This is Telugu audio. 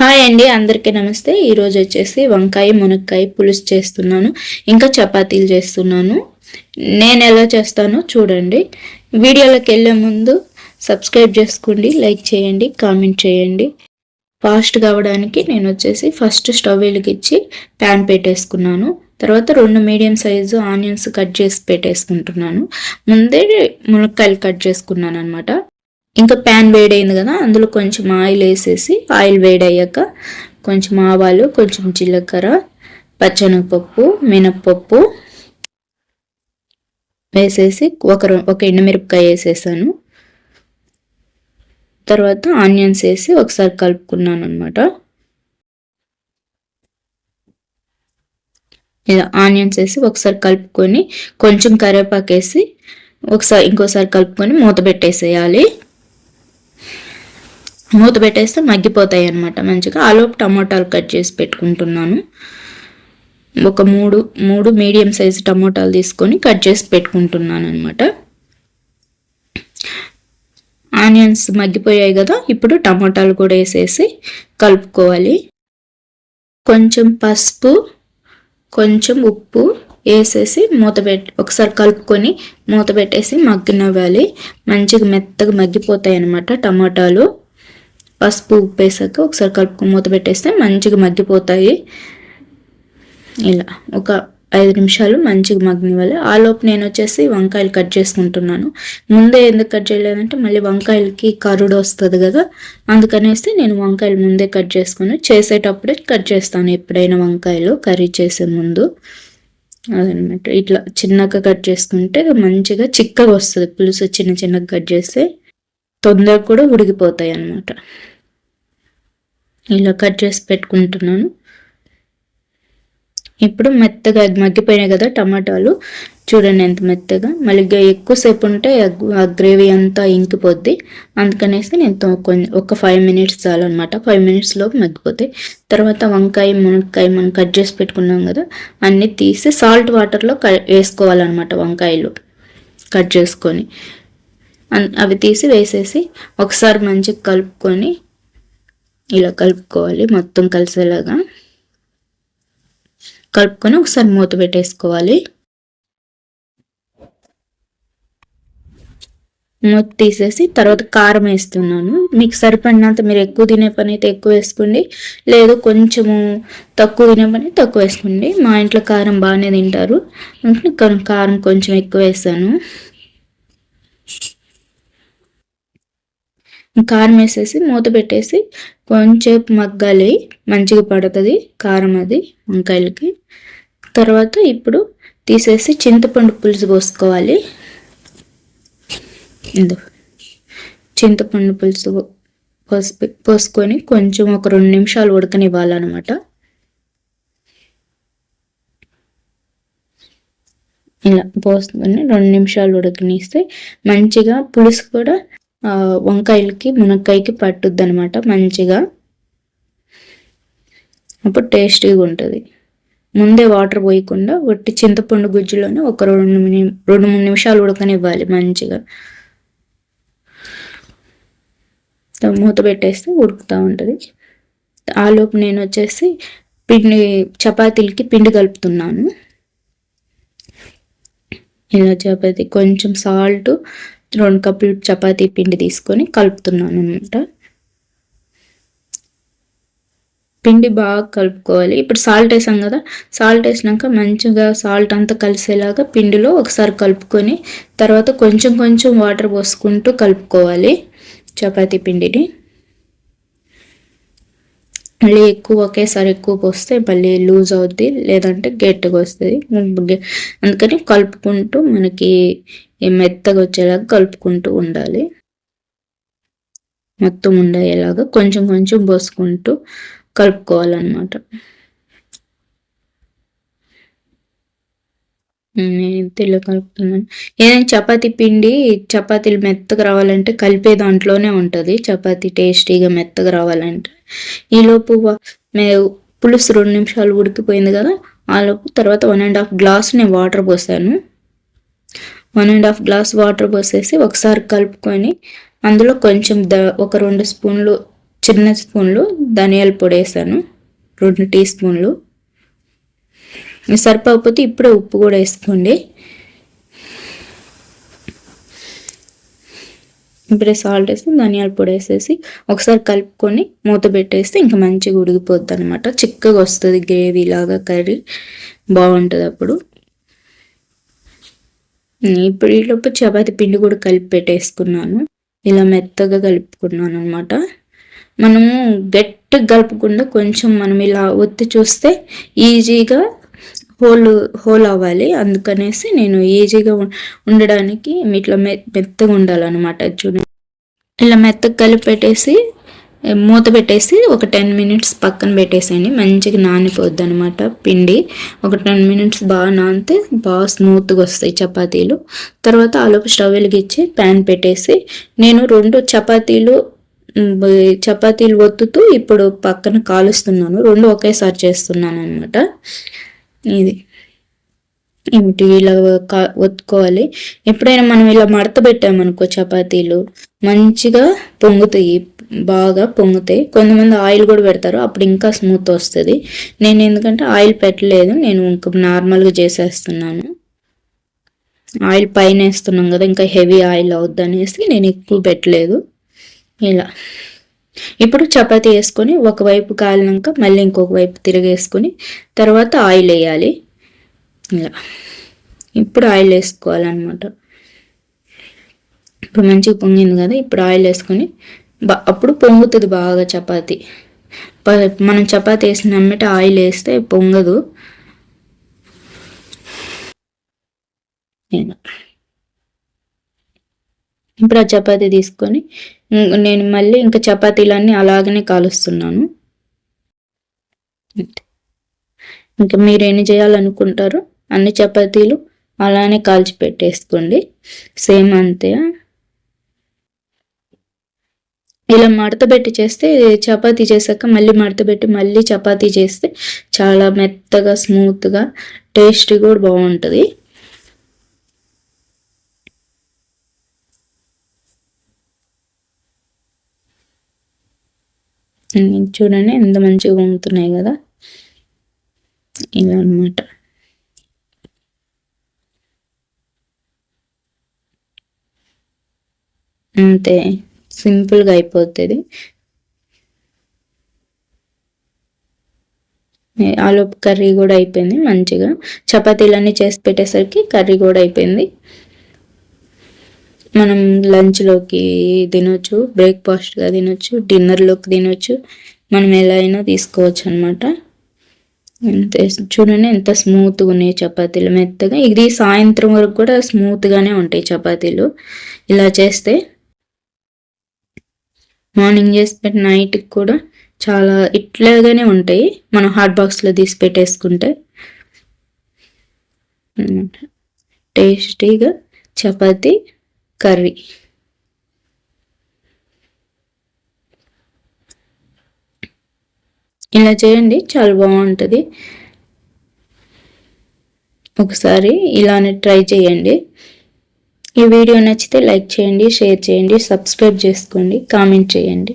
హాయ్ అండి అందరికీ నమస్తే. ఈరోజు వచ్చేసి వంకాయ మునక్కాయ పులుసు చేస్తున్నాను. ఇంకా చపాతీలు చేస్తున్నాను. నేను ఎలా చేస్తానో చూడండి. వీడియోలోకి వెళ్ళే ముందు సబ్స్క్రైబ్ చేసుకోండి లైక్ చేయండి కామెంట్ చేయండి. ఫాస్ట్ కావడానికి నేను వచ్చేసి ఫస్ట్ స్టవ్ వెలిగించి ప్యాన్ పెట్టేసుకున్నాను. తర్వాత రెండు మీడియం సైజు ఆనియన్స్ కట్ చేసి పెట్టేసుకుంటున్నాను. ముందే మునక్కాయలు కట్ చేసుకున్నాను అనమాట ఇంకా ప్యాన్ వేడైంది కదా అందులో కొంచెం ఆయిల్ వేసేసి ఆయిల్ వేడయ్యాక కొంచెం ఆవాలు కొంచెం జీలకర్ర పచ్చనగపప్పు మినప్పప్పు వేసేసి ఒక ఒక ఎండుమిరపకాయ వేసేసాను. తర్వాత ఆనియన్స్ వేసి ఒకసారి కలుపుకున్నాను అనమాట ఇలా ఆనియన్స్ వేసి ఒకసారి కలుపుకొని కొంచెం కరివేపాకు వేసి ఒకసారి ఇంకోసారి కలుపుకొని మూత పెట్టేసేయాలి. మూత పెట్టేస్తే మగ్గిపోతాయి అనమాట మంచిగా ఆలోపు టమోటాలు కట్ చేసి పెట్టుకుంటున్నాను. ఒక మూడు మూడు మీడియం సైజు టమోటాలు తీసుకొని కట్ చేసి పెట్టుకుంటున్నాను అనమాట ఆనియన్స్ మగ్గిపోయాయి కదా ఇప్పుడు టమోటాలు కూడా వేసేసి కలుపుకోవాలి. కొంచెం పసుపు కొంచెం ఉప్పు వేసేసి మూత పెట్టి ఒకసారి కలుపుకొని మూత పెట్టేసి మగ్గినవ్వాలి. మంచిగా మెత్తగా మగ్గిపోతాయి అన్నమాట టమాటాలు. పసుపు ఉప్పు వేసాక ఒకసారి కలుపుకు మూత పెట్టేస్తే మంచిగా మగ్గిపోతాయి. ఇలా ఒక ఐదు నిమిషాలు మంచిగా మగ్గనివ్వాలి. ఆలోపు నేను వచ్చేసి వంకాయలు కట్ చేసుకుంటున్నాను. ముందే ఎందుకు కట్ చేయలేదంటే మళ్ళీ వంకాయలకి కరుడు వస్తుంది కదా అందుకనేసి నేను వంకాయలు ముందే కట్ చేసుకుని చేసేటప్పుడే కట్ చేస్తాను ఎప్పుడైనా వంకాయలు కర్రీ చేసే ముందు. అదనమాట. ఇట్లా చిన్నగా కట్ చేసుకుంటే మంచిగా చిక్కగా వస్తుంది. పులుసు చిన్న చిన్నగా కట్ చేస్తే తొందరగా కూడా ఉడికిపోతాయి అన్నమాట. ఇలా కట్ చేసి పెట్టుకుంటున్నాను. ఇప్పుడు మెత్తగా మగ్గిపోయినాయి కదా టమాటాలు. చూడండి ఎంత మెత్తగా. మళ్ళీ ఎక్కువసేపు ఉంటే ఆ గ్రేవీ అంతా ఇంకిపోద్ది. అందుకనేసి నేను కొంచెం ఒక ఫైవ్ మినిట్స్ చాలన్నమాట. అనమాట ఫైవ్ మినిట్స్లోపు మగ్గిపోతాయి. తర్వాత వంకాయ మునక్కాయ మనం కట్ చేసి పెట్టుకున్నాం కదా అన్నీ తీసి సాల్ట్ వాటర్లో వేసుకోవాలన్నమాట వంకాయలు కట్ చేసుకొని. అవి తీసి వేసేసి ఒకసారి మంచిగా కలుపుకొని ఇలా కలుపుకోవాలి. మొత్తం కలిసేలాగా కలుపుకొని ఒకసారి మూత పెట్టేసుకోవాలి. మూత తీసేసి తర్వాత కారం వేస్తున్నాను. మీకు సరిపడినంత మీరు ఎక్కువ తినే పని అయితే ఎక్కువ వేసుకోండి. లేదు కొంచెము తక్కువ తినే పని తక్కువ వేసుకోండి. మా ఇంట్లో కారం బాగానే తింటారు. అందుకని కారం కొంచెం ఎక్కువ వేసాను. కారం వేసేసి మూత పెట్టేసి కొంచెం మగ్గాలి మంచిగా పడుతుంది కారం అది వంకాయలకి. తర్వాత ఇప్పుడు తీసేసి చింతపండు పులుసు పోసుకోవాలి. ఇందు చింతపండు పులుసు పోసి పోసుకొని కొంచెం ఒక రెండు నిమిషాలు ఉడకనివ్వాలన్నమాట. ఇలా పోసుకొని రెండు నిమిషాలు ఉడకనిస్తే మంచిగా పులుసు కూడా వంకాయలకి మునక్కాయకి పట్టుద్ది అనమాట మంచిగా. అప్పుడు టేస్టీగా ఉంటుంది. ముందే వాటర్ పోయకుండా ఒట్టి చింతపండు గుజ్జులోనే ఒక రెండు రెండు మూడు నిమిషాలు ఉడకనివ్వాలి మంచిగా. మూత పెట్టేస్తే ఉడుకుతూ ఉంటుంది. ఆలోపు నేను వచ్చేసి పిండి చపాతీలకి పిండి కలుపుతున్నాను. ఇలా చపాతీ కొంచెం సాల్ట్ రెండు కప్పులు చపాతీ పిండి తీసుకొని కలుపుతున్నాను అనమాట పిండి బాగా కలుపుకోవాలి. ఇప్పుడు సాల్ట్ వేసాం కదా సాల్ట్ వేసినాక మంచిగా సాల్ట్ అంతా కలిసేలాగా పిండిలో ఒకసారి కలుపుకొని తర్వాత కొంచెం కొంచెం వాటర్ పోసుకుంటూ కలుపుకోవాలి చపాతీ పిండిని. మళ్ళీ ఎక్కువ ఒకేసారి ఎక్కువ పోస్తే మళ్ళీ లూజ్ అవుద్ది లేదంటే గట్టిగా వస్తుంది. అందుకని కలుపుకుంటూ మనకి మెత్తగా వచ్చేలాగా కలుపుకుంటూ ఉండాలి. మొత్తం ఉండేలాగా కొంచెం కొంచెం పోసుకుంటూ కలుపుకోవాలన్నమాట. తెల్ల కలుపుతున్నాను ఏదైనా చపాతి పిండి చపాతీలు మెత్తగా రావాలంటే కలిపే దాంట్లోనే ఉంటుంది. చపాతి టేస్టీగా మెత్తగా రావాలంటే. ఈలోపు పులుసు రెండు నిమిషాలు ఉడికిపోయింది కదా ఆ లోపు తర్వాత వన్ అండ్ హాఫ్ గ్లాస్ నేను వాటర్ పోసాను. One and half glass water పోసేసి ఒకసారి కలుపుకొని అందులో కొంచెం ద ఒక రెండు స్పూన్లు చిన్న స్పూన్లు ధనియాల పొడి వేసాను. రెండు టీ స్పూన్లు. సరిపోకపోతే ఇప్పుడే ఉప్పు కూడా వేసుకోండి. ఇప్పుడే సాల్ట్ వేసి ధనియాల పొడి వేసేసి ఒకసారి కలుపుకొని మూత పెట్టేస్తే ఇంకా మంచిగా ఉడికిపోద్ది అనమాట చిక్కగా వస్తుంది గ్రేవీ లాగా కర్రీ బాగుంటుంది అప్పుడు. ఇప్పుడు ఈలోపు చపాతి పిండి కూడా కలిపి పెట్టేసుకున్నాను. ఇలా మెత్తగా కలుపుకున్నాను అనమాట మనము గట్టిగా కలుపుకుండా కొంచెం మనం ఇలా ఒత్తి చూస్తే ఈజీగా హోల్ హోల్ అవ్వాలి. అందుకనేసి నేను ఈజీగా ఉండడానికి ఇట్లా మె మెత్తగా ఉండాలన్నమాట చూడండి ఇలా మెత్తగా కలిపి పెట్టేసి మూత పెట్టేసి ఒక టెన్ మినిట్స్ పక్కన పెట్టేసేయండి. మంచిగా నానిపోద్ది అనమాట పిండి. ఒక టెన్ మినిట్స్ బాగా నానితే బాగా స్మూత్గా వస్తాయి చపాతీలు. తర్వాత ఆలోపు స్టవ్ వెలిగించి ప్యాన్ పెట్టేసి నేను రెండు చపాతీలు చపాతీలు ఒత్తుతూ ఇప్పుడు పక్కన కాలుస్తున్నాను. రెండు ఒకేసారి చేస్తున్నాను అనమాట ఇది. ఏమిటి ఇలా ఒత్తుకోవాలి? ఎప్పుడైనా మనం ఇలా మడత పెట్టామనుకో చపాతీలు మంచిగా పొంగుతాయి బాగా పొంగుతాయి. కొంతమంది ఆయిల్ కూడా పెడతారు అప్పుడు ఇంకా స్మూత్ వస్తుంది. నేను ఎందుకంటే ఆయిల్ పెట్టలేదు నేను ఇంకా నార్మల్గా చేసేస్తున్నాను. ఆయిల్ పైన వేస్తున్నాం కదా ఇంకా హెవీ ఆయిల్ అవుద్ది అనేసి నేను ఎక్కువ పెట్టలేదు. ఇలా. ఇప్పుడు చపాతి వేసుకొని ఒకవైపు కాలినాక మళ్ళీ ఇంకొక వైపు తిరిగేసుకొని తర్వాత ఆయిల్ వేయాలి. ఇలా. ఇప్పుడు ఆయిల్ వేసుకోవాలన్నమాట. ఇప్పుడు మంచిగా పొంగింది కదా ఇప్పుడు ఆయిల్ వేసుకొని అప్పుడు పొంగుతుంది బాగా చపాతి. మనం చపాతి వేసిన అమ్మట ఆయిల్ వేస్తే పొంగదు. ఇప్పుడు ఆ చపాతీ తీసుకొని నేను మళ్ళీ ఇంకా చపాతీలన్నీ అలాగనే కాలుస్తున్నాను. ఇంకా మీరు ఎన్ని చేయాలనుకుంటారో అన్ని చపాతీలు అలానే కాల్చి పెట్టేసుకోండి. సేమ్ అంతే. ఇలా మడతబెట్టి చేస్తే చపాతీ చేశాక మళ్ళీ మడతబెట్టి మళ్ళీ చపాతీ చేస్తే చాలా మెత్తగా స్మూత్గా టేస్ట్ కూడా బాగుంటుంది. చూడండి ఎంత మంచిగా వంగుతున్నాయి కదా. ఇలా అనమాట అంతే సింపుల్గా అయిపోతుంది. ఆలు కర్రీ కూడా అయిపోయింది మంచిగా. చపాతీలన్నీ చేసి పెట్టేసరికి కర్రీ కూడా అయిపోయింది. మనం లంచ్లోకి తినొచ్చు బ్రేక్ఫాస్ట్గా తినొచ్చు డిన్నర్లోకి తినొచ్చు. మనం ఎలా అయినా తీసుకోవచ్చు అనమాట ఎంత చూడండి ఎంత స్మూత్గా ఉన్నాయి చపాతీలు. మెత్తగా. ఇది సాయంత్రం వరకు కూడా స్మూత్గానే ఉంటాయి చపాతీలు. ఇలా చేస్తే మార్నింగ్ చేసి పెట్టి నైట్కి కూడా చాలా ఇట్లాగానే ఉంటాయి. మనం హాట్ బాక్స్లో తీసి పెట్టేసుకుంటే. టేస్టీగా చపాతీ కర్రీ. ఇలా చేయండి చాలా బాగుంటుంది. ఒకసారి ఇలానే ట్రై చేయండి. ఈ వీడియో నచ్చితే లైక్ చేయండి షేర్ చేయండి సబ్స్క్రైబ్ చేసుకోండి కామెంట్ చేయండి.